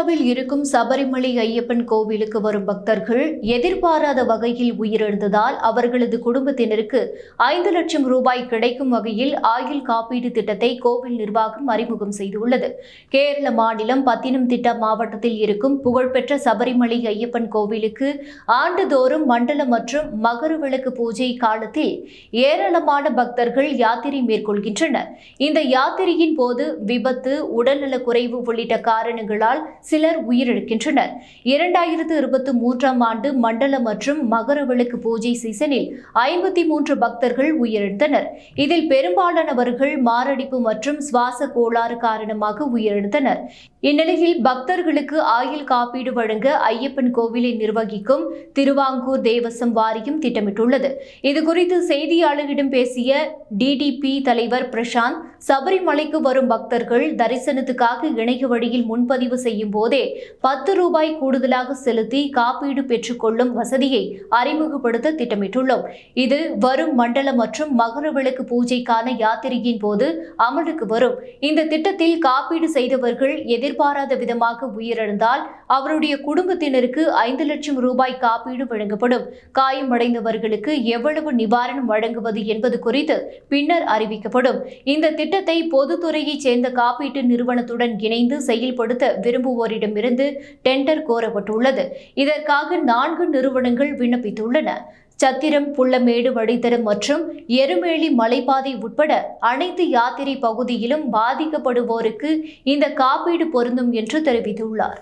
கேரளாவில் இருக்கும் சபரிமலை ஐயப்பன் கோவிலுக்கு வரும் பக்தர்கள் எதிர்பாராத வகையில் உயிரிழந்ததால் அவர்களது குடும்பத்தினருக்கு ஐந்து லட்சம் ரூபாய் கிடைக்கும் வகையில் ஆயுள் காப்பீடு திட்டத்தை கோவில் நிர்வாகம் அறிமுகம் செய்துள்ளது. கேரள மாநிலம் பத்தினம்திட்டா மாவட்டத்தில் இருக்கும் புகழ்பெற்ற சபரிமலை ஐயப்பன் கோவிலுக்கு ஆண்டுதோறும் மண்டல மற்றும் மகர விளக்கு பூஜை காலத்தில் ஏராளமான பக்தர்கள் யாத்திரை மேற்கொள்கின்றனர். இந்த யாத்திரையின் போது விபத்து உடல்நலக் குறைவு உள்ளிட்ட காரணங்களால் சிலர் உயிரிழக்கின்றனர். இரண்டாயிரத்து இருபத்தி மூன்றாம் ஆண்டு மண்டல மற்றும் மகர விளக்கு பூஜை சீசனில் ஐம்பத்தி மூன்று பக்தர்கள் உயிரிழந்தனர். இதில் பெரும்பாலானவர்கள் மாரடைப்பு மற்றும் சுவாச கோளாறு காரணமாக உயிரிழந்தனர். இந்நிலையில் பக்தர்களுக்கு ஆயுள் காப்பீடு வழங்க ஐயப்பன் கோவிலை நிர்வகிக்கும் திருவாங்கூர் தேவசம் வாரியம் திட்டமிட்டுள்ளது. இதுகுறித்து செய்தியாளர்களிடம் பேசிய டிடிபி தலைவர் பிரசாந்த் சபரிமலைக்கு வரும் பக்தர்கள் தரிசனத்துக்காக இணைய வழியில் முன்பதிவு செய்யும் போதே பத்து ரூபாய் கூடுதலாக செலுத்தி காப்பீடு பெற்றுக்கொள்ளும் வசதியை அறிமுகப்படுத்த திட்டமிட்டுள்ளோம். இது வரும் மண்டல மற்றும் மகர விளக்கு பூஜைக்கான யாத்திரையின் போது அமலுக்கு வரும். இந்த திட்டத்தில் காப்பீடு செய்தவர்கள் எதிர்பாராத விதமாக உயிரிழந்தால் அவருடைய குடும்பத்தினருக்கு ஐந்து லட்சம் ரூபாய் காப்பீடு வழங்கப்படும். காயமடைந்தவர்களுக்கு எவ்வளவு நிவாரணம் வழங்குவது என்பது குறித்து பின்னர் அறிவிக்கப்படும். இந்த திட்டத்தை பொதுத்துறையைச் சேர்ந்த காப்பீட்டு நிறுவனத்துடன் இணைந்து செயல்படுத்த வாங்குவோரிடமிருந்து டெண்டர் கோரப்பட்டுள்ளது. இதற்காக நான்கு நிறுவனங்கள் விண்ணப்பித்துள்ளன. சத்திரம் புள்ளமேடு வழித்தடம் மற்றும் எருமேலி மலைப்பாதை உட்பட அனைத்து யாத்திரை பகுதியிலும் பாதிக்கப்படுவோருக்கு இந்த காப்பீடு பொருந்தும் என்று தெரிவித்துள்ளார்.